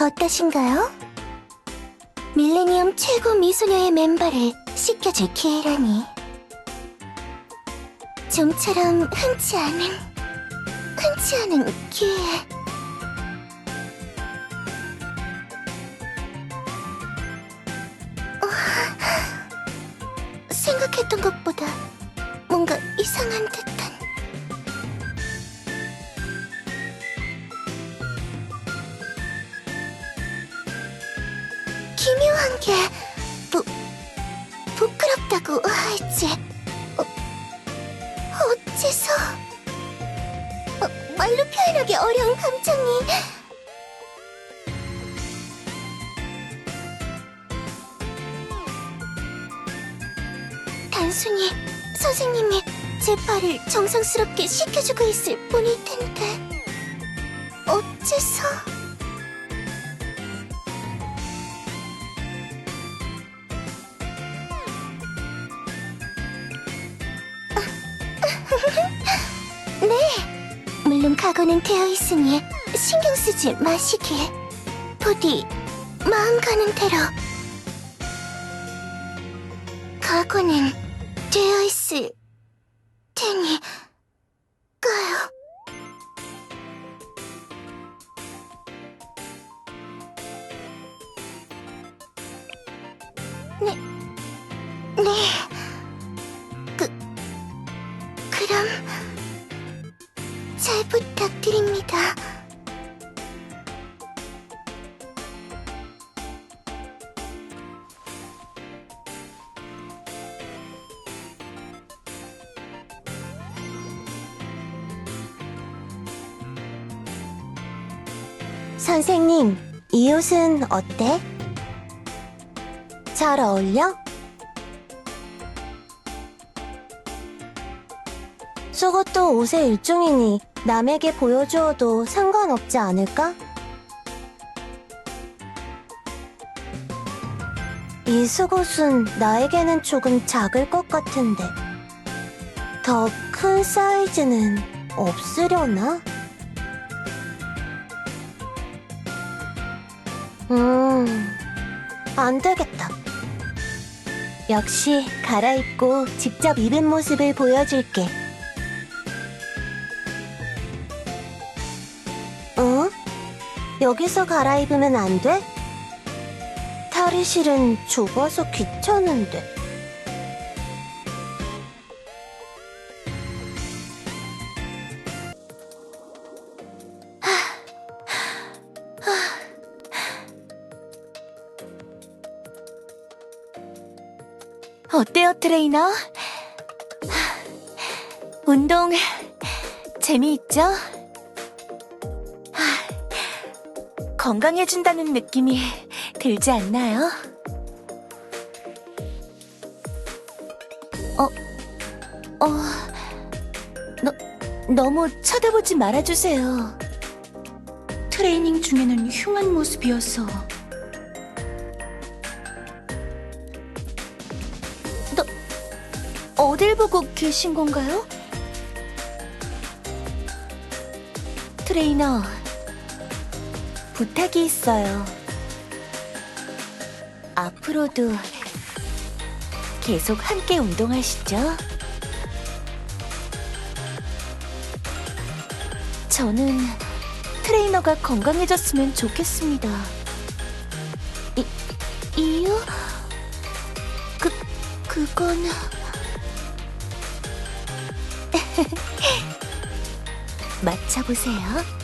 어떠신가요? 밀레니엄 최고 미소녀의 맨발을 씻겨줄 기회라니. 좀처럼 흔치 않은, 흔치 않은 기회. 어, 생각했던 것보다 뭔가 이상한 듯한. 한 게 부, 부끄럽다고 할지. 어, 어째서? 어, 말로 표현하기 어려운 감정이. 단순히 선생님이 제 발을 정성스럽게 씻겨주고 있을 뿐일 텐데 어째서 각오는 되어 있으니 신경 쓰지 마시길. 부디 마음 가는 대로. 각오는 되어 있을 테니 까요. 네, 네. 선생님, 이 옷은 어때? 잘 어울려? 속옷도 옷의 일종이니 남에게 보여주어도 상관없지 않을까? 이 속옷은 나에게는 조금 작을 것 같은데 더 큰 사이즈는 없으려나? 음, 안 되겠다. 역시 갈아입고 직접 입은 모습을 보여줄게. 어? 여기서 갈아입으면 안 돼? 탈의실은 좁아서 귀찮은데. 어때요, 트레이너? 운동 재미있죠? 건강해진다는 느낌이 들지 않나요? 어, 어, 너, 너무 쳐다보지 말아주세요. 트레이닝 중에는 흉한 모습이어서. 어딜 보고 계신 건가요? 트레이너, 부탁이 있어요. 앞으로도 계속 함께 운동하시죠? 저는 트레이너가 건강해졌으면 좋겠습니다. 이, 이유? 그, 그건... 맞춰보세요.